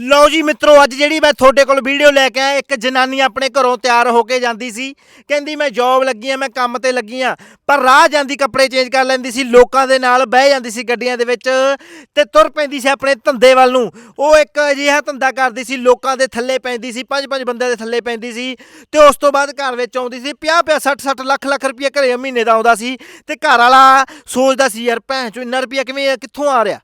ਲਓ ਜੀ ਮਿੱਤਰੋ, ਅੱਜ ਜਿਹੜੀ ਮੈਂ ਤੁਹਾਡੇ ਕੋਲ ਵੀਡੀਓ ਲੈ ਕੇ ਆਇਆ, ਇੱਕ ਜਨਾਨੀ ਆਪਣੇ ਘਰੋਂ ਤਿਆਰ ਹੋ ਕੇ ਜਾਂਦੀ ਸੀ। ਕਹਿੰਦੀ, ਮੈਂ ਜੌਬ ਲੱਗੀ ਆ, ਮੈਂ ਕੰਮ ਤੇ ਲੱਗੀ ਆ। ਪਰ ਰਾਹ ਜਾਂਦੀ, ਕੱਪੜੇ ਚੇਂਜ ਕਰ ਲੈਂਦੀ ਸੀ, ਲੋਕਾਂ ਦੇ ਨਾਲ ਬਹਿ ਜਾਂਦੀ ਸੀ ਗੱਡੀਆਂ ਦੇ ਵਿੱਚ ਤੇ ਤੁਰ ਪੈਂਦੀ ਸੀ ਆਪਣੇ ਧੰਦੇ ਵੱਲ ਨੂੰ। ਉਹ ਇੱਕ ਅਜਿਹਾ ਧੰਦਾ ਕਰਦੀ ਸੀ, ਲੋਕਾਂ ਦੇ ਥੱਲੇ ਪੈਂਦੀ ਸੀ ਪੰਜ ਪੰਜ ਬੰਦਿਆਂ ਦੇ ਥੱਲੇ ਪੈਂਦੀ ਸੀ ਤੇ ਉਸ ਤੋਂ ਬਾਅਦ ਘਰ ਵਿੱਚ ਆਉਂਦੀ ਸੀ 50 50 60 60 ਲੱਖ ਲੱਖ ਰੁਪਏ ਘਰੇ ਮਹੀਨੇ ਦਾ ਆਉਂਦਾ ਸੀ ਤੇ ਘਰ ਵਾਲਾ ਸੋਚਦਾ ਸੀ, ਯਾਰ, ਭੈਣ ਚੋ ਇੰਨਾ ਰੁਪਿਆ ਕਿਵੇਂ, ਕਿੱਥੋਂ ਆ ਰਿਹਾ?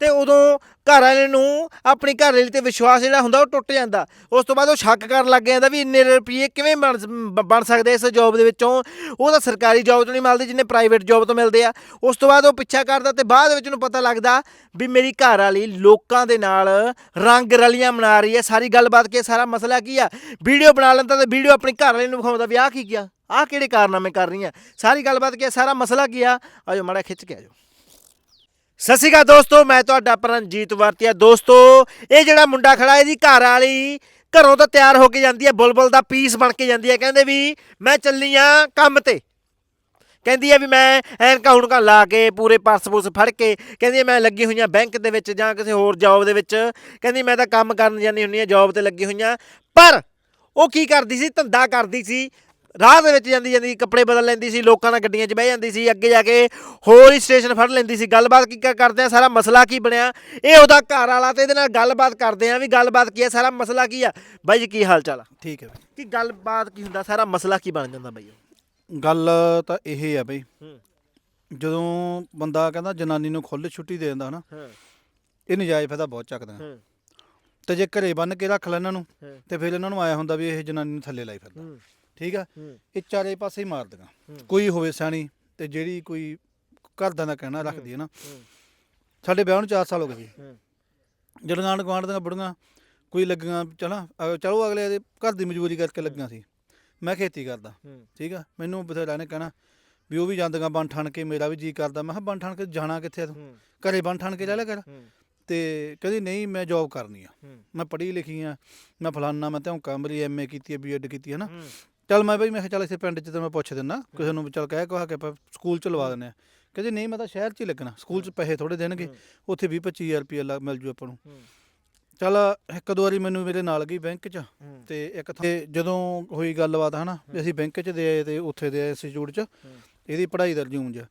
ਤੇ ਉਦੋਂ ਘਰ ਵਾਲੇ ਨੂੰ ਆਪਣੀ ਘਰ ਵਾਲੀ ਤੇ ਵਿਸ਼ਵਾਸ ਜਿਹੜਾ ਹੁੰਦਾ ਉਹ ਟੁੱਟ ਜਾਂਦਾ। ਉਸ ਤੋਂ ਬਾਅਦ ਉਹ ਸ਼ੱਕ ਕਰਨ ਲੱਗ ਜਾਂਦਾ ਵੀ ਇੰਨੇ ਰੁਪਏ ਕਿਵੇਂ ਬਣ ਬਣ ਸਕਦੇ ਇਸ ਜੌਬ ਦੇ ਵਿੱਚੋਂ? ਉਹ ਤਾਂ ਸਰਕਾਰੀ ਜੌਬ ਤੋਂ ਨਹੀਂ ਮਿਲਦੇ ਜਿੰਨੇ ਪ੍ਰਾਈਵੇਟ ਜੌਬ ਤੋਂ ਮਿਲਦੇ ਆ। ਉਸ ਤੋਂ ਬਾਅਦ ਉਹ ਪਿੱਛਾ ਕਰਦਾ ਤੇ ਬਾਅਦ ਵਿੱਚ ਉਹਨੂੰ ਪਤਾ ਲੱਗਦਾ ਵੀ ਮੇਰੀ ਘਰ ਵਾਲੀ ਲੋਕਾਂ ਦੇ ਨਾਲ ਰੰਗ ਰਲੀਆਂ ਮਨਾ ਰਹੀ ਹੈ। ਸਾਰੀ ਗੱਲਬਾਤ ਕੀ ਸਾਰਾ ਮਸਲਾ ਕੀ ਆ? ਵੀਡੀਓ ਬਣਾ ਲੈਂਦਾ ਤੇ ਵੀਡੀਓ ਆਪਣੀ ਘਰ ਵਾਲੀ ਨੂੰ ਵਿਖਾਉਂਦਾ ਵੀ ਆਹ ਕੀ ਗਿਆ? ਆਹ ਕਿਹੜੇ ਕਾਰਨਾਮੇ ਕਰ ਰਹੀ ਆ ਸਾਰੀ ਗੱਲਬਾਤ ਕੀ ਸਾਰਾ ਮਸਲਾ ਕੀ ਆ? ਆਜੋ ਮਾੜਾ ਖਿੱਚ ਕੇ ਆਜੋ। ਸਤਿ ਸ਼੍ਰੀ ਅਕਾਲ ਦੋਸਤੋ, ਮੈਂ ਤੁਹਾਡਾ ਪਰਮਜੀਤ ਵਰਤੀਆ। ਦੋਸਤੋ, ਇਹ ਜਿਹੜਾ ਮੁੰਡਾ ਖੜਾ, ਇਹਦੀ ਘਰ ਵਾਲੀ ਘਰੋਂ ਤਾਂ ਤਿਆਰ ਹੋ ਕੇ ਜਾਂਦੀ ਹੈ, ਬੁਲਬੁਲ ਦਾ ਪੀਸ ਬਣ ਕੇ ਜਾਂਦੀ ਹੈ। ਕਹਿੰਦੇ ਵੀ, ਮੈਂ ਚੱਲੀ ਆ ਕੰਮ ਤੇ। ਕਹਿੰਦੀ ਹੈ ਵੀ ਮੈਂ ਐਨਕਾਂ ਹੁਣਕਾਂ ਲਾ ਕੇ, ਪੂਰੇ ਪਰਸ ਪੁਰਸ ਫੜ ਕੇ, ਕਹਿੰਦੀ ਮੈਂ ਲੱਗੀ ਹੋਈਆਂ ਬੈਂਕ ਦੇ ਵਿੱਚ ਜਾਂ ਕਿਸੇ ਹੋਰ ਜੌਬ ਦੇ ਵਿੱਚ। ਕਹਿੰਦੀ, ਮੈਂ ਤਾਂ ਕੰਮ ਕਰਨ ਜਾਂਦੀ ਹੁੰਦੀ ਆ ਜੌਬ ਤੇ ਲੱਗੀ ਹੋਈਆਂ ਪਰ ਉਹ ਕੀ ਕਰਦੀ ਸੀ, ਧੰਦਾ ਕਰਦੀ ਸੀ ਰਾਹ ਦੇ ਵਿੱਚ ਜਾਂਦੀ ਜਾਂਦੀ ਕੱਪੜੇ ਬਦਲ ਲੈਂਦੀ ਸੀ ਲੋਕਾਂ ਨਾਲ ਗੱਡੀਆਂ 'ਚ ਬਹਿ ਜਾਂਦੀ ਸੀ ਅੱਗੇ ਜਾ ਕੇ ਹੋਰ ਹੀ ਸਟੇਸ਼ਨ ਫੜ ਲੈਂਦੀ ਸੀ। ਗੱਲਬਾਤ ਕੀ ਕਰ- ਕਰਦੇ ਆ ਸਾਰਾ ਮਸਲਾ ਕੀ ਬਣਿਆ? ਇਹ ਉਹਦਾ ਘਰ ਵਾਲਾ ਤੇ ਇਹਦੇ ਨਾਲ ਗੱਲਬਾਤ ਕਰਦੇ ਆ ਵੀ ਗੱਲਬਾਤ ਕੀ ਹੈ ਸਾਰਾ ਮਸਲਾ ਕੀ ਆ? ਬਾਈ ਜੀ ਕੀ ਹਾਲ ਚਾਲ ਆ? ਠੀਕ ਹੈ ਕੀ ਗੱਲਬਾਤ ਕੀ ਹੁੰਦਾ ਸਾਰਾ ਮਸਲਾ ਕੀ ਬਣ ਜਾਂਦਾ ਬਾਈ ਗੱਲ ਤਾਂ ਇਹ ਆ ਬਈ ਜਦੋਂ ਬੰਦਾ ਕਹਿੰਦਾ ਜਨਾਨੀ ਨੂੰ ਖੁੱਲ੍ਹ ਛੁੱਟੀ ਦੇ ਦਿੰਦਾ ਨਾ ਹਾਂ। ਇਹ ਨਜਾਇਜ਼ ਫਾਇਦਾ ਬਹੁਤ ਚੱਕਦਾ। ਤੇ ਜੇ ਘਰੇ ਬੰਨ ਕੇ ਰੱਖ ਲੈ ਇਹਨਾਂ ਨੂੰ ਤੇ ਫਿਰ ਇਹਨਾਂ ਨੂੰ ਆਇਆ ਹੁੰਦਾ ਵੀ ਇਹ ਜਨਾਨੀ ਨੂੰ ਥੱਲੇ ਲਾਈ ਫਿਰਦਾ। ਠੀਕ ਆ? ਇਹ ਚਾਰੇ ਪਾਸੇ ਹੀ ਮਾਰਦੀਆਂ। ਕੋਈ ਹੋਵੇ ਸਿਆਣੀ ਤੇ ਜਿਹੜੀ ਕੋਈ ਘਰਦਿਆਂ ਦਾ ਕਹਿਣਾ ਰੱਖਦੀ ਹੈ ਨਾ। ਸਾਡੇ ਵਿਆਹ ਨੂੰ 4 ਸਾਲ ਹੋ ਗਏ ਜੀ। ਜਦੋਂ ਆਂਢ ਗੁਆਂਢ ਦੀਆਂ ਬੁੜੀਆਂ ਕੋਈ ਲੱਗੀਆਂ ਚਲਾ ਚਲੋ ਅਗਲੇ ਦੇ ਘਰ ਦੀ ਮਜਬੂਰੀ ਕਰਕੇ ਲੱਗੀਆਂ ਸੀ। ਮੈਂ ਖੇਤੀ ਕਰਦਾ ਠੀਕ ਆ? ਮੈਨੂੰ ਬਥੇਰਾ ਨੇ ਕਹਿਣਾ ਵੀ ਉਹ ਵੀ ਜਾਂਦੀਆਂ ਬਣ ਠਣ ਕੇ ਮੇਰਾ ਵੀ ਜੀ ਕਰਦਾ। ਮੈਂ ਕਿਹਾ ਬਣ ਠਣ ਕੇ ਜਾਣਾ ਕਿੱਥੇ ਆ ਤੂੰ? ਘਰੇ ਬਣ ਠਣ ਕੇ ਲੈ ਲਿਆ ਕਰ। ਤੇ ਕਹਿੰਦੀ ਨਹੀਂ ਮੈਂ ਜੌਬ ਕਰਨੀ ਆ। ਮੈਂ ਪੜ੍ਹੀ ਲਿਖੀ ਆ। ਮੈਂ ਫਲਾਨਾ ਮੈਂ ਧੌਂਕਾ ਮੇਰੀ ਐਮਏ ਕੀਤੀ ਹੈ ਬੀਐਡ ਕੀਤੀ ਹੈ ਨਾ। ਚੱਲ ਮੈਂ ਬਈ ਮੈਂ ਕਿਹਾ ਚੱਲ ਇਸੇ ਪਿੰਡ 'ਚ ਤੇ ਮੈਂ ਪੁੱਛ ਦਿੰਦਾ ਕਿਸੇ ਨੂੰ ਵੀ ਚੱਲ ਕਹਿ ਕਹਾ ਕੇ ਆਪਾਂ ਸਕੂਲ 'ਚ ਲਵਾ ਦਿੰਦੇ ਆ। ਕਹਿੰਦੀ ਨਹੀਂ ਮੈਂ ਤਾਂ ਸ਼ਹਿਰ 'ਚ ਹੀ ਲੱਗਣਾ ਸਕੂਲ 'ਚ ਪੈਸੇ ਥੋੜੇ ਦੇਣਗੇ। ਉੱਥੇ 20 25000 ਰੁਪਏ ਲੱਗ ਮਿਲ ਜੂ ਆਪਾਂ ਨੂੰ। ਚੱਲ ਇੱਕ ਦੋ ਵਾਰੀ ਮੈਨੂੰ ਮੇਰੇ ਨਾਲ ਗਈ ਬੈਂਕ 'ਚ ਤੇ ਇੱਕ ਥਾਂ- ਤੇ ਜਦੋਂ ਹੋਈ ਗੱਲਬਾਤ ਹਨਾ ਵੀ ਅਸੀਂ ਬੈਂਕ 'ਚ ਦੇ ਆਏ ਤੇ ਉੱਥੇ ਦੇ ਇੰਸਟੀਚਿਊਟ 'ਚ ਇਹਦੀ ਪੜ੍ਹਾਈ ਦਾ ਰਿਜ਼ਿਊਮ 'ਚ।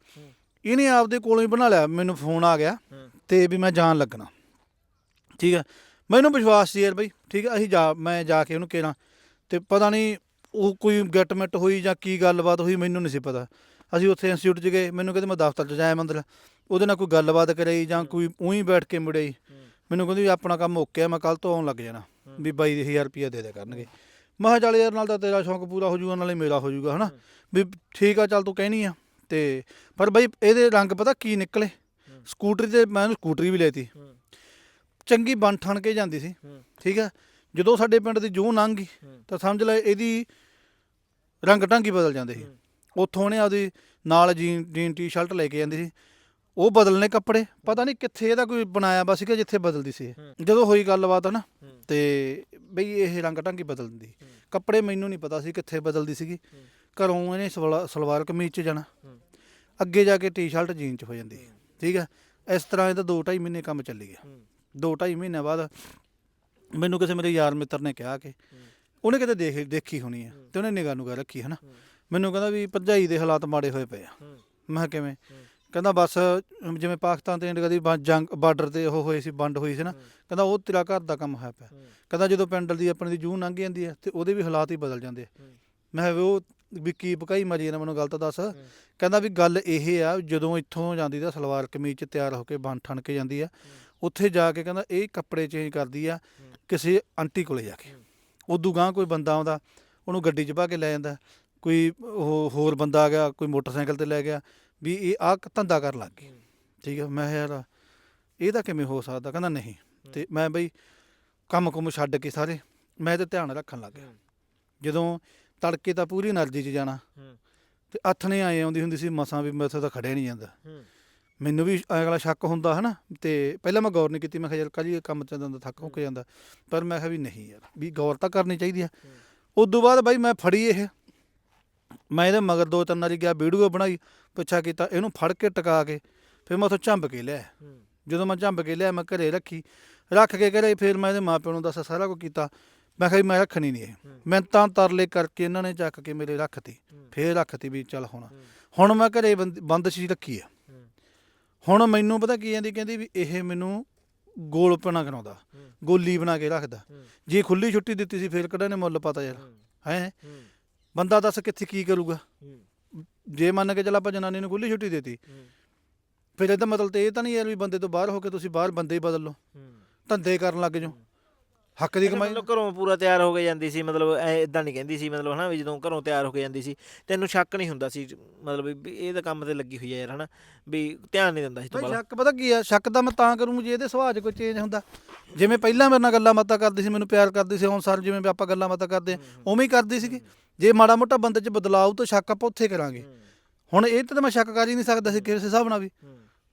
ਇਹਨੇ ਆਪਦੇ ਕੋਲੋਂ ਹੀ ਬਣਾ ਲਿਆ ਮੈਨੂੰ ਫੋਨ ਆ ਗਿਆ ਤੇ ਵੀ ਮੈਂ ਜਾਣ ਲੱਗਣਾ। ਠੀਕ ਹੈ? ਮੈਨੂੰ ਵਿਸ਼ਵਾਸ ਸੀ ਯਾਰ ਬਈ ਠੀਕ ਹੈ ਅਸੀਂ ਜਾ ਮੈਂ ਜਾ ਕੇ ਉਹਨੂੰ ਕਿਹਾ ਤੇ ਪਤਾ ਨਹੀਂ ਉਹ ਕੋਈ ਗੈਟਮੈਂਟ ਹੋਈ ਜਾਂ ਕੀ ਗੱਲਬਾਤ ਹੋਈ ਮੈਨੂੰ ਨਹੀਂ ਸੀ ਪਤਾ। ਅਸੀਂ ਉੱਥੇ ਇੰਸਟੀਚਿਊਟ 'ਚ ਗਏ ਮੈਨੂੰ ਕਹਿੰਦੇ ਮੈਂ ਦਫ਼ਤਰ 'ਚ ਜਾਇਆ ਮੰਦਰ। ਉਹਦੇ ਨਾਲ ਕੋਈ ਗੱਲਬਾਤ ਕਰਾਈ ਜਾਂ ਕੋਈ ਉਹੀ ਬੈਠ ਕੇ ਮੁੜਿਆ ਮੈਨੂੰ ਕਹਿੰਦੀ ਵੀ ਆਪਣਾ ਕੰਮ ਓਕੇ ਆ ਮੈਂ ਕੱਲ ਤੋਂ ਆਉਣ ਲੱਗ ਜਾਣਾ ਵੀ 22000 ਰੁਪਇਆ ਦੇ ਦਿਆ ਕਰਨਗੇ। ਮੈਂ ਕਿਹਾ ਚੱਲ ਯਾਰ ਨਾਲ ਤਾਂ ਤੇਰਾ ਸ਼ੌਂਕ ਪੂਰਾ ਹੋ ਜਾਊਗਾ ਨਾਲੇ ਮੇਰਾ ਹੋ ਜਾਊਗਾ ਹਨਾ? ਵੀ ਠੀਕ ਆ ਚੱਲ ਤੂੰ ਕਹਿਣੀ ਆ। ਤੇ ਪਰ ਬਈ ਇਹਦੇ ਰੰਗ ਪਤਾ ਕੀ ਨਿਕਲੇ? ਸਕੂਟਰੀ ਤੇ ਮੈਂ ਉਹਨੂੰ ਸਕੂਟਰੀ ਵੀ ਲੈਤੀ। ਚੰਗੀ ਬਣ ਠਣ ਕੇ ਜਾਂਦੀ ਸੀ। ਠੀਕ ਹੈ ਜਦੋਂ ਸਾਡੇ ਪਿੰਡ ਦੀ ਜੂਹ ਲੰਘ ਗਈ ਤਾਂ ਸਮਝ ਲੈ ਇਹਦੀ ਰੰਗ ਢੰਗੀ ਬਦਲ ਜਾਂਦੇ ਸੀ। ਉੱਥੋਂ ਉਹਨੇ ਆਪਦੀ ਨਾਲ ਜੀਨ ਜੀਨ ਟੀ-ਸ਼ਰਟ ਲੈ ਕੇ ਜਾਂਦੀ ਸੀ। ਉਹ ਬਦਲਨੇ ਕੱਪੜੇ। ਪਤਾ ਨਹੀਂ ਕਿੱਥੇ ਇਹਦਾ ਕੋਈ ਬਣਾਇਆ ਬਸ ਸੀਗਾ ਜਿੱਥੇ ਬਦਲਦੀ ਸੀ ਇਹ। ਜਦੋਂ ਹੋਈ ਗੱਲਬਾਤ ਨਾ ਹੂੰ। ਤੇ ਬਈ ਇਹ ਰੰਗ ਢੰਗੀ ਬਦਲ ਦਿੰਦੀ। ਕੱਪੜੇ ਮੈਨੂੰ ਨਹੀਂ ਪਤਾ ਸੀ ਕਿੱਥੇ ਬਦਲਦੀ ਸੀਗੀ। ਘਰੋਂ ਇਹਨੇ ਸਲਵਾ- ਸਲਵਾਰ ਕਮੀਜ਼ 'ਚ ਜਾਣਾ। ਅੱਗੇ ਜਾ ਕੇ ਟੀ-ਸ਼ਰਟ ਜੀਨ 'ਚ ਹੋ ਜਾਂਦੀ ਠੀਕ ਹੈ ਇਸ ਤਰ੍ਹਾਂ ਇਹਦਾ 2.5 ਮਹੀਨੇ ਕੰਮ ਚੱਲੀ ਗਿਆ। ਹੂੰ। ਦੋ ਢਾਈ ਮਹੀਨੇ ਬਾਅਦ ਮੈਨੂੰ ਕਿਸੇ ਮੇਰੇ ਯਾਰ ਮਿੱਤਰ ਨੇ ਕਿਹਾ ਕਿ ਉਹਨੇ ਕਿਤੇ ਦੇਖ ਦੇਖੀ ਹੋਣੀ ਆ ਤੇ ਉਹਨੇ ਨਿਗਾਹ ਨੂੰ ਰੱਖੀ ਹਨਾ? ਮੈਨੂੰ ਕਹਿੰਦਾ ਵੀ ਭਰਜਾਈ ਦੇ ਹਾਲਾਤ ਮਾੜੇ ਹੋਏ ਪਏ ਆ। ਮੈਂ ਕਿਹਾ ਕਿਵੇਂ? ਕਹਿੰਦਾ ਬਸ ਜਿਵੇਂ ਪਾਕਿਸਤਾਨ ਤੇ ਇੰਡੀਆ ਦੀ ਜੰਗ ਬਾਰਡਰ ਤੇ ਉਹ ਹੋਏ ਸੀ ਵੰਡ ਹੋਈ ਸੀ ਨਾ ਕਹਿੰਦਾ ਉਹ ਤੇਰਾ ਘਰ ਦਾ ਕੰਮ ਹੈ ਪਿਆ। ਕਹਿੰਦਾ ਜਦੋਂ ਪਿੰਡ ਦੀ ਆਪਣੀ ਦੀ ਜੂਹ ਲੰਘ ਜਾਂਦੀ ਹੈ ਤੇ ਉਹਦੇ ਵੀ ਹਾਲਾਤ ਹੀ ਬਦਲ ਜਾਂਦੇ ਆ। ਮੈਂ ਕਿਹਾ ਵੀ ਉਹ ਵੀ ਕੀ ਬਕਾਈ ਮਰੀ ਨਾ ਮੈਨੂੰ ਗੱਲ ਤਾਂ ਦੱਸ ਕਹਿੰਦਾ ਵੀ ਗੱਲ ਇਹ ਆ ਜਦੋਂ ਇੱਥੋਂ ਜਾਂਦੀ ਤਾਂ ਸਲਵਾਰ ਕਮੀਜ਼ ਚ ਤਿਆਰ ਹੋ ਕੇ ਬਣ ਠਣ ਕੇ ਜਾਂਦੀ ਆ। ਉੱਥੇ ਜਾ ਕੇ ਕਹਿੰਦਾ ਇਹ ਕੱਪੜੇ ਚੇਂਜ ਕਰਦੀ ਆ ਕਿਸੇ ਆਂਟੀ ਕੋਲੇ ਜਾ ਕੇ। ਉਦੋਂ ਗਾਂ ਕੋਈ ਬੰਦਾ ਆਉਂਦਾ ਉਹਨੂੰ ਗੱਡੀ 'ਚ ਪਾ ਕੇ ਲੈ ਜਾਂਦਾ ਕੋਈ ਉਹ ਹੋਰ ਬੰਦਾ ਆ ਗਿਆ ਕੋਈ ਮੋਟਰਸਾਈਕਲ ਤੇ ਲੈ ਗਿਆ ਵੀ ਇਹ ਆਹ ਧੰਦਾ ਕਰਨ ਲੱਗ ਗਏ ਠੀਕ ਹੈ ਮੈਂ ਯਾਰ ਇਹ ਤਾਂ ਕਿਵੇਂ ਹੋ ਸਕਦਾ? ਕਹਿੰਦਾ ਨਹੀਂ। ਤੇ ਮੈਂ ਬਈ ਕੰਮ ਕੁਮ ਛੱਡ ਕੇ ਸਾਰੇ ਮੈਂ ਤੇ ਧਿਆਨ ਰੱਖਣ ਲੱਗ ਗਿਆ। ਜਦੋਂ ਤੜਕੇ ਤਾਂ ਪੂਰੀ એનર્ਜੀ 'ਚ ਜਾਣਾ ਤੇ ਅੱਥ ਨੇ ਆਏ ਆਉਂਦੀ ਹੁੰਦੀ ਸੀ ਮਸਾਂ ਵੀ ਮੈਥੋਂ ਤਾਂ ਖੜਿਆ ਨਹੀਂ ਜਾਂਦਾ। ਮੈਨੂੰ ਵੀ ਅਗਲਾ ਸ਼ੱਕ ਹੁੰਦਾ ਹਨਾ ਤੇ ਪਹਿਲਾਂ ਮੈਂ ਗੌਰ ਨਹੀਂ ਕੀਤੀ ਮੈਂ ਕਿਹਾ ਯਾਰ ਕਾਜੀ ਕੰਮ ਚ ਜਾਂਦਾ ਥੱਕ ਹੋ। ਕੇ ਜਾਂਦਾ ਪਰ ਮੈਂ ਕਿਹਾ ਵੀ ਨਹੀਂ ਯਾਰ ਵੀ ਗੌਰ ਤਾਂ ਕਰਨੀ ਚਾਹੀਦੀ ਆ। ਉਸ ਤੋਂ ਬਾਅਦ ਬਾਈ ਮੈਂ ਫੜੀ ਇਹ ਮੈਂ ਇਹਦੇ ਮਗਰ ਦੋ ਤਿੰਨ ਵਾਰੀ ਗਿਆ ਵੀਡੀਓ ਬਣਾਈ ਪੁੱਛਾ ਕੀਤਾ ਇਹਨੂੰ ਫੜ ਕੇ ਟਿਕਾ ਕੇ ਫਿਰ ਮੈਂ ਉੱਥੋਂ ਝੰਬ ਕੇ ਲਿਆ ਜਦੋਂ ਮੈਂ ਝੰਬ ਕੇ ਲਿਆ ਮੈਂ ਘਰੇ ਰੱਖੀ ਰੱਖ ਕੇ ਘਰੇ ਫਿਰ ਮੈਂ ਇਹਦੇ ਮਾਪਿਆਂ ਨੂੰ ਦੱਸਿਆ ਸਾਰਾ ਕੁਝ ਕੀਤਾ ਮੈਂ ਕਿਹਾ ਮੈਂ ਰੱਖਣੀ ਨਹੀਂ ਇਹ। ਮੈਂ ਤਾਂ ਤਰਲੇ ਕਰਕੇ ਇਹਨਾਂ ਨੇ ਚੱਕ ਕੇ ਮੇਰੇ ਰੱਖਤੀ ਫੇਰ ਰੱਖਤੀ ਵੀ ਚੱਲ ਹੁਣ। ਹੁਣ ਮੈਂ ਘਰੇ ਬੰਦ- ਬੰਦ ਸੀ ਰੱਖੀ ਆ। ਹੁਣ ਮੈਨੂੰ ਪਤਾ ਕੀ ਕਹਿੰਦੀ ਕਹਿੰਦੀ ਵੀ ਇਹ ਮੈਨੂੰ ਗੋਲ ਪਣਾ ਕਰਾਉਂਦਾ ਗੋਲੀ ਬਣਾ ਕੇ ਰੱਖਦਾ। ਜੇ ਖੁੱਲੀ ਛੁੱਟੀ ਦਿੱਤੀ ਸੀ ਫੇਰ ਕਿਹੜਾ ਨੇ ਮੁੱਲ ਪਤਾ ਯਾਰ? ਹੈ। ਬੰਦਾ ਦੱਸ ਕਿੱਥੇ ਕੀ ਕਰੂਗਾ? ਜੇ ਮੰਨ ਕੇ ਚੱਲ ਆਪਾਂ ਜਨਾਨੀ ਨੂੰ ਖੁੱਲੀ ਛੁੱਟੀ ਦਿੱਤੀ ਫਿਰ ਇਹਦਾ ਮਤਲਬ ਤੇ ਇਹ ਤਾਂ ਨਹੀਂ ਯਾਰ ਵੀ ਬੰਦੇ ਤੋਂ ਬਾਹਰ ਹੋ ਕੇ ਤੁਸੀਂ ਬਾਹਰ ਬੰਦੇ ਹੀ ਬਦਲ ਲਓ। ਧੰਦੇ ਕਰਨ ਲੱਗ ਜਾਓ। ਹੱਕ ਦੀ ਕਮਾਈ ਮਤਲਬ ਘਰੋਂ ਪੂਰਾ ਤਿਆਰ ਹੋ ਕੇ ਜਾਂਦੀ ਸੀ ਮਤਲਬ ਐ ਇਦਾਂ ਨਹੀਂ ਕਹਿੰਦੀ ਸੀ ਮਤਲਬ ਹਨਾ ਵੀ ਜਦੋਂ ਘਰੋਂ ਤਿਆਰ ਹੋ ਕੇ ਜਾਂਦੀ ਸੀ ਤੈਨੂੰ ਸ਼ੱਕ ਨਹੀਂ ਹੁੰਦਾ ਸੀ ਮਤਲਬ ਵੀ ਇਹ ਤਾਂ ਕੰਮ ਤੇ ਲੱਗੀ ਹੋਈ ਹੈ ਯਾਰ ਹਨਾ ਵੀ ਧਿਆਨ ਨਹੀਂ ਦਿੰਦਾ ਸੀ ਤੂੰ ਬਾਲਾ ਸ਼ੱਕ ਪਤਾ ਕੀ ਆ ਸ਼ੱਕ ਤਾਂ ਮੈਂ ਤਾਂ ਕਰੂੰ ਜੇ ਇਹਦੇ ਸੁਭਾਅ 'ਚ ਕੋਈ ਚੇਂਜ ਹੁੰਦਾ। ਜਿਵੇਂ ਪਹਿਲਾਂ ਮੇਰੇ ਨਾਲ ਗੱਲਾਂ ਬਾਤਾਂ ਕਰਦੀ ਸੀ ਮੈਨੂੰ ਪਿਆਰ ਕਰਦੀ ਸੀ ਹੁਣ ਸਰ ਜਿਵੇਂ ਵੀ ਆਪਾਂ ਗੱਲਾਂ ਬਾਤਾਂ ਕਰਦੇ ਆ ਉਵੇਂ ਹੀ ਕਰਦੀ ਸੀਗੀ। ਜੇ ਮਾੜਾ ਮੋਟਾ ਬੰਦੇ 'ਚ ਬਦਲਾਅ ਤਾਂ ਸ਼ੱਕ ਆਪਾਂ ਉੱਥੇ ਕਰਾਂਗੇ। ਹੁਣ ਇਹ ਤੇ ਤਾਂ ਮੈਂ ਸ਼ੱਕ ਕਰ ਹੀ ਨਹੀਂ ਸਕਦਾ ਸੀ ਕਿਸੇ ਹਿਸਾਬ ਨਾਲ ਵੀ।